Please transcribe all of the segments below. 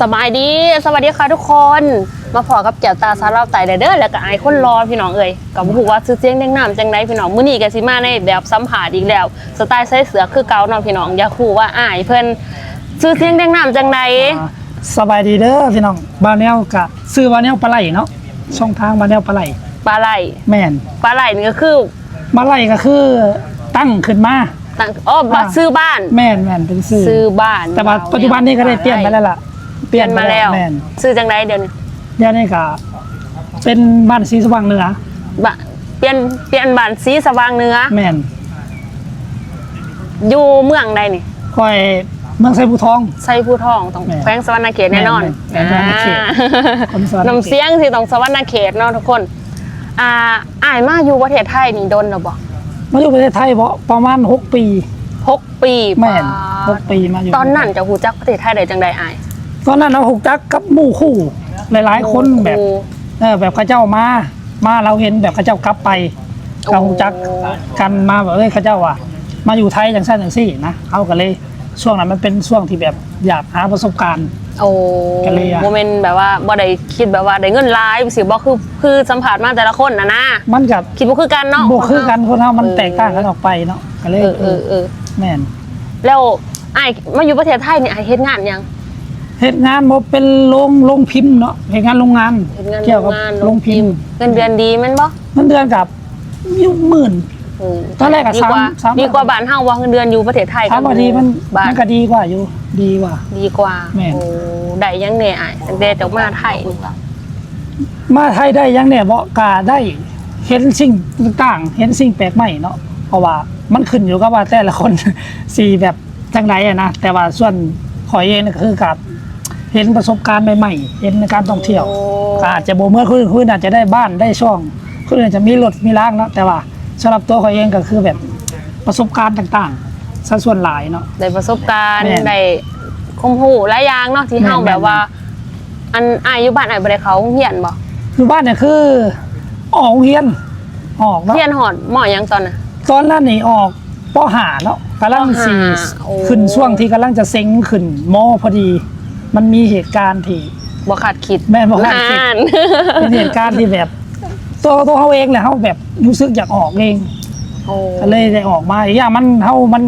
สบายดีสวัสดีค่ะทุกคน มาพอกับแก้วตาซาเล่าไตเด้อแล้วก็ไอายคนรอพี่น้องเอ่ยกับผู้ว่าซื้อเสียงเด้งน้ำจังไดพี่น้องมื้อนี้ก็สิมาในแบบสัมผัสอีกแล้ว สไตล์ใส่เสือคือเก่าเนาะพี่น้องอย่าคู่ว่าอายเพิ่นซื้อเสียงเด้งน้ำจังไดอ่าสบายดีเด้อพี่น้องบาแนวกะซื้อบาแนวปลาไหลเนาะช่องทางบาแนวปลาไหลปลาไหลแม่นปลาไหลนี่ก็คือปลาไหลก็คือตั้งขึ้นมาตั้งอ๋อบ้านซื้อบ้าน แม่นแม่นเป็นซื้อซื้อบ้าน แต่ว่าปัจจุบันนี้ก็ได้เปลี่ยนไปแล้วล่ะ เปลี่ยนมาแล้วแม่นซื้อจังไดเดี๋ยวนี้เดี๋ยวนี้ก็เป็นบ้านสีสว่างเหนือบ้านเปลี่ยนเปลี่ยนบ้านสีสว่างเหนือแม่นอยู่เมืองใดนี่คอยเมืองไซภูทอง ไซผู้ทองต้องแม่นแขวงสวรรณเขตแน่นอนแม่นแขวงสวรรณเขตอ่าคนสวรรณเขตน้ำเสียงที่ต้องสวรรณเขตเนาะทุกคน อ่าอ้ายมาอยู่ประเทศไทยนี่โดนหรอบอกมาอยู่ประเทศไทยเพราะประมาณ 6 ปี หกปีแม่นปาด6ปีมาอยู่ตอนนั้นจะหูจักประเทศไทยได้จังใดอ้าย ตอนนั้นเราหุกจักกับหมู่คู่หลายๆคนแบบโอ้เออแบบเข้าเจ้ามา มาเราเห็นแบบเข้าเจ้ากลับไปโอ้เราจักกันมาแบบเอ้ยเข้าเจ้าอะมาอยู่ไทยอย่างสั้นอย่างสี่นะเขาก็เลยช่วงนั้นมันเป็นช่วงที่แบบอยากหาประสบการณ์โอ้กันเลยอะโมเมนต์แบบว่าบ่ได้คิดแบบว่าได้เงินหลายสิบ่คือคือสัมผัสมาแต่ละคนนะนะมันกับคิดว่าคือกันเนาะบวคือกันคนเรามันเออแตกต่างกันออกไปเนาะก็เลยเออเออเออแม่นแล้วอ้ายมาอยู่ประเทศไทยนี่อ้ายเฮ็ดงานหยัง เหตุงานบ่เป็นโรงโรงพิมพ์เนาะเหตุงานโรงงานเฮ็ดงานเกี่ยวโรกับงงานโรงพิมพ์เงินเดือนดีแม่นบ่เงินเดือนกับยุหมื่นมตอนแรกอะดีกว่าสามสาม ดีกว่าบ้านเฮาว่าเงินเดือนอยู่ประเทศไทยถามว่าดีมันบ้านมันก็ดีกว่าอยู่ ดีกว่า ดีกว่าแม่น โอ้ได้ยังเนี่ยอ้ายตั้งแต่จากมาไทยนี่มาไทยได้ยังเนี่ยบ่กล้าได้เห็นสิ่งต่างๆเห็นสิ่งแปลกใหม่เนาะเพราะว่ามันขึ้นอยู่กับว่าแต่ละคน สีแบบจังไดอะนะแต่ว่าส่วนขอยเองเนี่ยก็คือกับ เห็นประสบการณ์ใหม่ๆเห็นในการท่องเที่ยวโอ้ก็อาจจะบ่เหมื่อนคนอื่นคนอื่นอาจจะได้บ้านได้ช่องคนอื่นอาจจะมีรถมีร่างเนาะแต่ว่าสำหรับตัวขอยเองก็คือแบบประสบการณ์ต่างๆซะส่วนหลายเนาะ ได้ประสบการณ์แม่นได้คมหูหลายอย่างเนาะที่เฮาแม่น แบบว่า อันอ้ายอยู่บ้านอ้ายบ่ได้เขาเฮียนบ่คือบ้านเนี่ยคือออกโรงเรียนออกเนาะ เฮียนหอดหมอยังตอนน่ะ ตอนนั้นนี่ออกปหาเนาะกำลังสี่ปห้าโอ้ ขึ้นช่วงที่กำลังจะเซ็งขึ้นมอพอดี มันมีเหตุการณ์ที่บ่คาดคิดแม่นบ่คาดคิดนานเป็นเหตุการณ์ที่แบบ ตัวตัวเขาเองแหละเขาแบบรู้สึกอยากออกเองโอ้ก็เลยได้ออกมาอีกอย่างมันเขามัน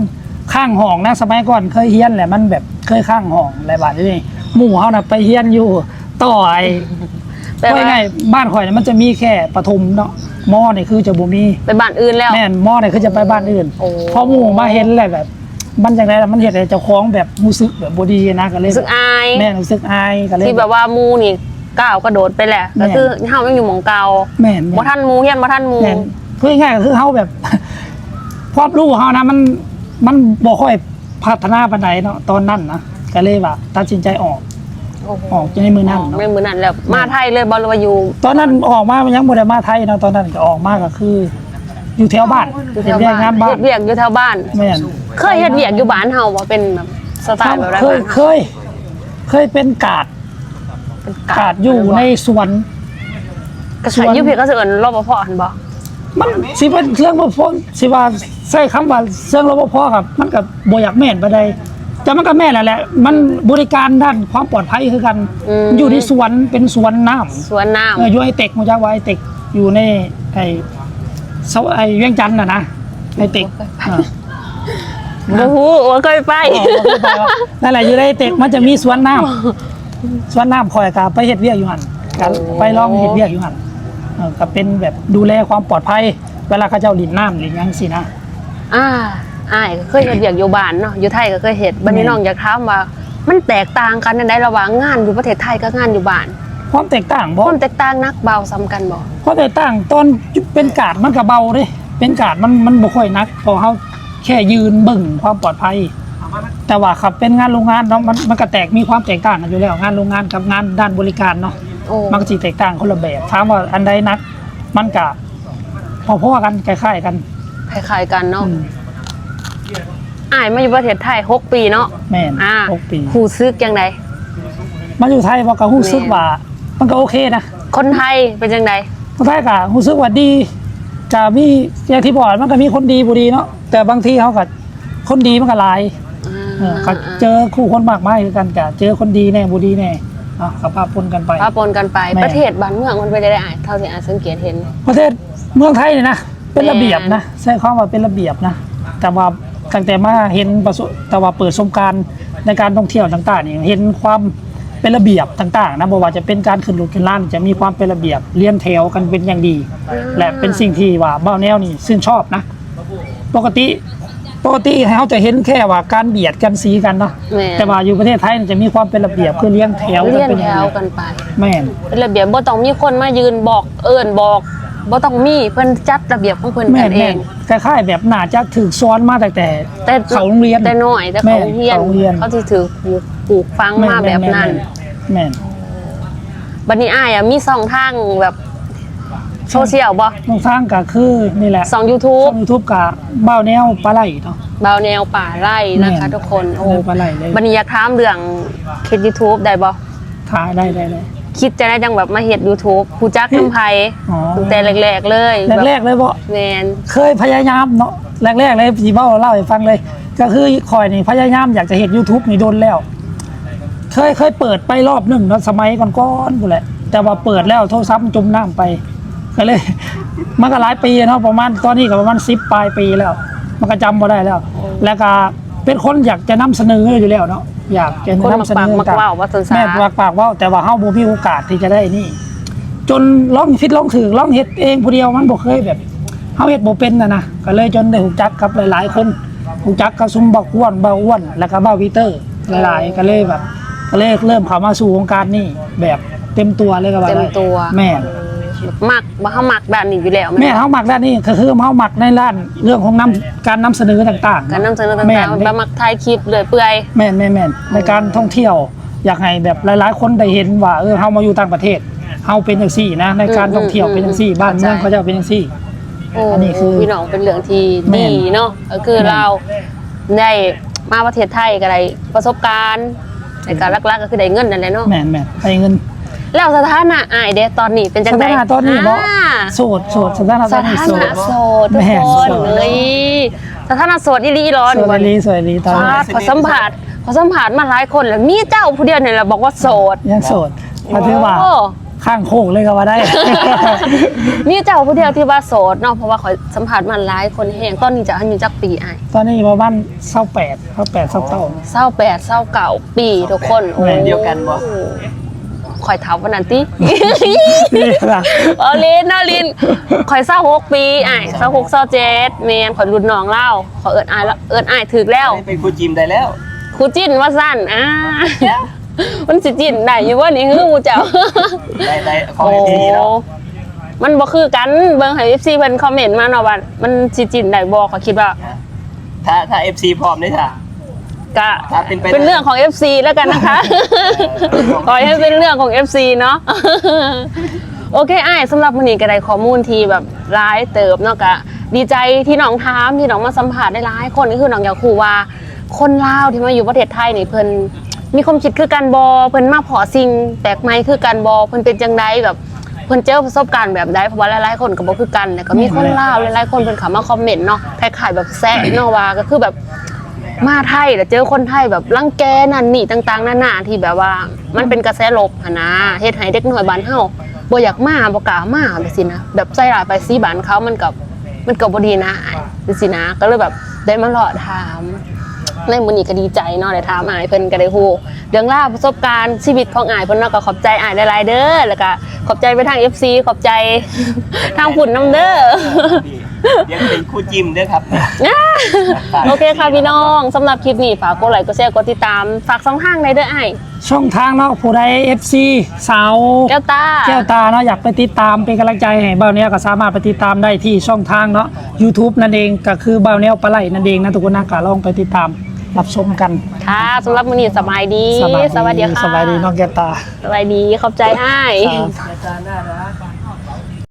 ข้างห้องนะสมัยก่อนเคยเฮียนแหละมันแบบเคยข้างห้องอะไรแบบนี้หมู่เขาน่ะไปเฮียนอยู่ต่อไอ้แต่ว่าว่าไงบ้านข่อยเนี่ยมันจะมีแค่ปฐมเนาะมอเนี่ยคือจะบ่มีไปบ้านอื่นแล้วแม่นหม้อเนี่ยคือจะไปบ้านอื่นโอ้พอหมู่มาเห็นแหละแบบ มันจังไดล่ะมันเห็นไอ้เจ้าของแบบรู้สึกแบบบ่ดีนะก็เลยรู้สึกอายแม่นรู้สึกอายก็เลย ที่แบบว่าหมูนี่ก้าวกระโดดไปแหละแม่ก็คือเฮายังอยู่หมองเก่าแม่นบ่ทันหมูเฮียนบ่ทันหมูแม่นคือง่ายๆก็คือเฮาแบบความรู้เฮานะมันมันบ่ค่อยพัฒนาปานใดเนาะตอนนั้นนะก็เลยว่าตัดสินใจออกโอ้โหออกในมือนั้นเนาะในมือนั้นแล้วมาไทยเลยบ่หรือว่าอยู่ตอนนั้นออกมามันยังบ่ได้มาไทยเนาะตอนนั้นก็ออกมาก็คือ อยู่แถวบ้านอยู่แถเฮ็ดวเวียกบ้านงานบ้าเฮ็นดเวียกอยู่แถวบ้านแม่น เคยเฮ็ดเวียกอยู่บ้านเฮาบ่เป็นแบบสไตล์แบบไรเคบ้ายนเคยเคยเป็นกาดเป็นกาดอยู่ในสวน กระสายอยู่เพียก็สิเอิ้นรปภหั่นบ่มันสิเป็นเครื่องรพสิว่าใช้คำว่าเครื่องรพครับ มันก็บ่อยากแม่นปานใดแต่มันก็แม่นแหละแหละ มันบริการด้านความปลอดภัยคือกัน อยู่ในสวนเป็นสวนน้ำ สวนน้ำเอออยู่ไอเต็กมันจะว่าไอเต็กอยู่ในไอเสาไอเวียงจันทน์น่ะนะไอเต็กอ่า บ่ฮู้ว่าเคยไปอ๋อบ่เคยไปวะนั่นแหละอยู่ในไอเต็กมันจะมีสวนน้ำสวนน้ำคอยกาไปเฮ็ดเวียกอยู่หั่นก็ไปลองเฮ็ดเวียกอยู่หั่นเออก็เป็นแบบดูแลความปลอดภัย เวลาเขาเจ้าลินน้ำลินหยังสินะอ่าอ้ายก็เคยเฮ็ดเวียกอยู่บ้านเนาะอยู่ไทยก็เคยเฮ็ดบัดนี้น้องอยากถามว่า มันแตกต่างกันในระหว่างงานอยู่ประเทศไทยกับงานอยู่บ้านความแตกต่างบ่ความแตกต่างนักเบาซ้ำกันบ่ความแตกต่างตอนเป็นกาดมันก็เบาเด้เป็นกาดมันมันบ่ค่อยหนักเพอเฮา แค่ยืนเบิ่งความปลอดภัย แต่ว่าครับเป็นงานโรงงานเนาะมันมันก็แตกมีความแตกต่างกันอยู่แล้วงานโรงงานกับงานด้านบริการเนาะโอ้มันก็สิแตกต่างคนละแบบถามว่าอันใดหนัก มันก็พอๆกันคล้ายๆกันคล้ายๆกันเนาะอืมอ้ายมาอยู่ประเทศไทยหกปีเนาะ แม่นอ่าหกปี หูซึกยังไงมาอยู่ไทยบ่ก็รู้สึกว่า มันก็โอเคนะคนไทยเป็นยังไงคนไทยก็รู้สึกว่าดี ก็มีอย่างที่บอกมันก็มีคนดีบ่ดีเนาะแต่บางทีเขาก็คนดีมันก็หลายอ่าเออก็เจอคู่คนมากมายคือกันกะเจอคนดีแน่บ่ดีแน่เอะกับภาพปนกันไป ปะปนกันไปแม่ ประเทศบ้านเมืองมันไปได้อ่านเท่าที่อ่านสังเกตเห็น ประเทศเมืองไทยเนี่ยนะเป็นแม่ระเบียบนะใช้คำว่าเป็นระเบียบนะ แต่ว่าตั้งแต่มาเห็นประสบแต่ว่าเปิดสงกรารในการท่องเที่ยวต่างๆเนี่ยเห็นความ เป็นระเบียบต่างๆนะบอกว่าจะเป็นการขึ้นรถขึ้นล่านจะมีความเป็นระเบียบเรียนแถวกันเป็นอย่างดี และเป็นสิ่งที่ว่าเบ้าแนวนี่ซึ่งชอบนะ ปกติปกติเขาจะเห็นแค่ว่าการเบียดกันสีกันเนาะแม่ แต่ว่าอยู่ประเทศไทยนี่จะมีความเป็นระเบียบคือเลี้ยงแถวเลี่ยนเป็นอแถย่างวดีกันไป แม่นเป็นระเบียบบ่ต้องมีคนมายืนบอกเอิ้นบอก บ่ต้องมีเพิ่นจัดระเบียบของเพิ่นแม่กันนเอแม่งนคล้ายๆแบบน่าจะถูกซ้อนมาตั้งแต่ แต่เขาโรงเรียนแต่น้อยแต่แม่เขาโรงเรียนเขาโรงเรียน เขาสิถือปลูกปลูกฟังมาแบบนั้นแม่นบัดนี้อ้ายอะมีสองทางแบบโซเชียลบ่น้องทางก็คือนี่แหละสอง YouTube ช่อง YouTube กับเบ้าแนวปลาไหลเนาะ บาวแนวป่าไร่นะคะ แม่นทุกคนโอ้แนวป่าไร่เลย บัดนี้อยากถามเรื่องเฮ็ด YouTube ได้บ่ถ่ายได้ได้ได้ คิดจะได้จังแบบมาเฮ็ด YouTube ผู้จักน้ำไผอ๋อตั้งแต่แรกๆเลยแรกๆเลยบ่แม่นเคยพยายามเนาะแรกๆเลยพี่เบ้าเล่าให้ฟังเลย ก็คือคอยนี่พยายามอยากจะเห็น YouTube นี่โดนแล้ว เคยเคยเปิดไปรอบหนึ่งเนาะสมัยก่อนๆกูนแหละ แต่ว่าเปิดแล้วโทรศัพท์มันจมน้ำไป ก็เลย มันก็หลายปีเนาะประมาณตอนนี้ก็ประมาณสิบปลายปีแล้ว มันก็จำบ่ได้แล้ว แล้วก็ เป็นคนอยากจะนำเสนออยู่แล้วเนาะอยากจะคนนำมักเสนปากอมักเว้าว่าสนสาแม่ปากปากเว่าแต่ว่าเฮาบ่มีโอกาสที่จะได้นี่ จนร้องฟิตร้องถือร้องเฮ็ดเองผู้เดียวมันบ่เคยแบบเฮาเฮ็ดบ่เป็นน่ะนะก็เลยจนได้รู้จักกับหลาย ๆ คนรู้จักกับซุมบักอ้วนบ่าวอ้วนแล้วก็บ่าววีเตอร์ หลาย ๆ ก็เลยแบบก็เลยเริ่มเข้ามาสู่วงการนี่แบบเต็มตัวเลยก็ว่าเต็มได้ตัวแม่นมั กบ่เฮามักด้านนี้อยู่แล้วแม่เฮามักด้านนี้ก็คือเฮามักในด้านเรื่องของนำการนำเสนอต่างๆการนำเสนอต่แม่างๆแบบมักถ่ายคลิปเรื่อยเปื่อยแม่นแม่นแม่นในการท่องเที่ยว อยากให้แบบหลายๆ คนได้เห็นว่าเออเฮามาอยู่ต่างประเทศเฮาเป็นจังซี่นะในการท่องเที่ยวเป็นจังซี่ บ้านเมืองเขาจะเป็นจังซี่โอ้อันนี้คือพี่น้องเป็นเรื่องที่แม่ดีนเนาะก็คือแม่นเราได้มาประเทศไทยก็ได้ประสบการณ์ในการลักๆก็คือได้เงินนั่นแหละเนาะแม่นแม่นให้เงิน แล้วสถานะอ้ายเด้ตอนนี้เป็นจังสไดถานะตอนนี้บ่ อ่าโสดโสดสถานะสตอนนี้ถาโสด นะโสดทุกแม่คนโสดเลยสถานะโสดอีหลีร้อนสวยดีสวยดีตอนนี้พาดพอสัมผัสพอสัมผัสมาหลายคนแล้วมีเจ้าผู้เดียวเนี่ยแหละบอกว่าโสด ยังโสดมาถือว่าโอ้ ข้างโคกเลยก็ว่าได้ มีเจ้าผู้เดียวที่ว่าโสดเนาะเพราะว่าขอยสัมผัสมาหลายคนแห่งตอนนี้จะอายุจักปีอ้ายตอนนี้ประมาณ28 28 29เศร้าแปดเศร้าเก่าปีทุกคนโอ้ แม่นเดียวกันบ่ คอยเท้าวันนั้นตินี่ล่ะเอาลินเอาลินคอยเศร้าหกปีอ้ายเศร้าหกเศร้าเจ็ดเมนคอยรุ่นน้องเล่าขอเอิญอายแล้วเอิญอายถึกแล้ว เป็นครูจิมได้แล้วครูจิ้นว่าสั้นอ่ามันสิจิ้นได้อยู่ว่านี่คือหมูเจ้าได้ได้ของโอ้ทีนี้เนาะมันบ่คือกันเบิ่งให้ FC เพิ่นคอมเมนต์มาเนาะว่ามันสิจิ้นได้บ่ขอยคิดว่า ถ้าถ้า FC พร้อมได้ค่ะ ก็ถ้าเป็นไปได้ เป็นเรื่องของ FC แล้วกันนะคะ ปล่อยให้เป็นเรื่องของ FC เนาะ โอเคไอ้ายสำหรับวันนี้ก็ได้ข้อมูลที่แบบร้ายเติบเนาะกะดีใจที่น้องถามที่น้องมาสัมผัสได้หลายคนก็คือน้องอยากคูว่า คนลาวที่มาอยู่ประเทศไทยนี่เพิ่นมีความคิดคือกันบอเพิ่นมาพอสิ่งแปลกใหม่คือกันบอเพิ่นเป็นจังไดแบบเพิ่นเจอประสบการณ์แบบใดเพราะว่าหลายๆคนก็บ่คือกันแต่ก็มีคนลาวหลายๆคนเพิ่นเข้ามาคอมเมนต์เนาะคล้ายๆแบบแซะเนาะว่าก็คือแบบ มาไทยแต่เจอคนไทยแบบรังแกนั่นนี่ต่าง ๆนานาที่แบบว่า มันเป็นกระแสลบหนะเฮ็ดให้เด็กน้อยบ้านเฮาบ่อยากมาบ่กล้ามาแบบสินะแบบใส่ร้ายไปสีบ้านเขามันกับมันก็บ่ดีนะจังซี่นะ ก็เลยแบบได้มาเลาะถามในมื้อนี้ก็ดีใจเนาะได้ถามอายเพิ่นก็ได้ฮู้เรื่องราวประสบการณ์ชีวิตของอายเพิ่นเนาะก็ขอบใจอายหลายๆเด้อแล้วก็ขอบใจไปทาง FC ขอบใจทางฝุ่นน้ำเด้อ ยังเป็นครูจิมด้วยครับ โอเคค่ะพี่น้องสำหรับคลิปนี้ฝากกดไลค์กดแชร์กดติดตาม ฝากสองทางในเด้อไอ้ายช่องทางเนาะผู้ใด FC สาวแก้วตาแก้วตาเนาะอยากไปติดตามเป็นกำลังใจให้เบ้าเนี้ยก็สามารถไปติดตามได้ที่ช่องทางเนาะ YouTube นั่นเองก็คือเบ้าเนี้ยปลาไหลนั่นเองนะทุกคนนะก็ลองไปติดตามรับชมกัน ค่ะสำหรับมื้อนี้สบายดี สบายสวัสดีค่ะสบายดีน้องแก้วตาสบายดีขอบใจให้ครับอาจารย์น่ารัก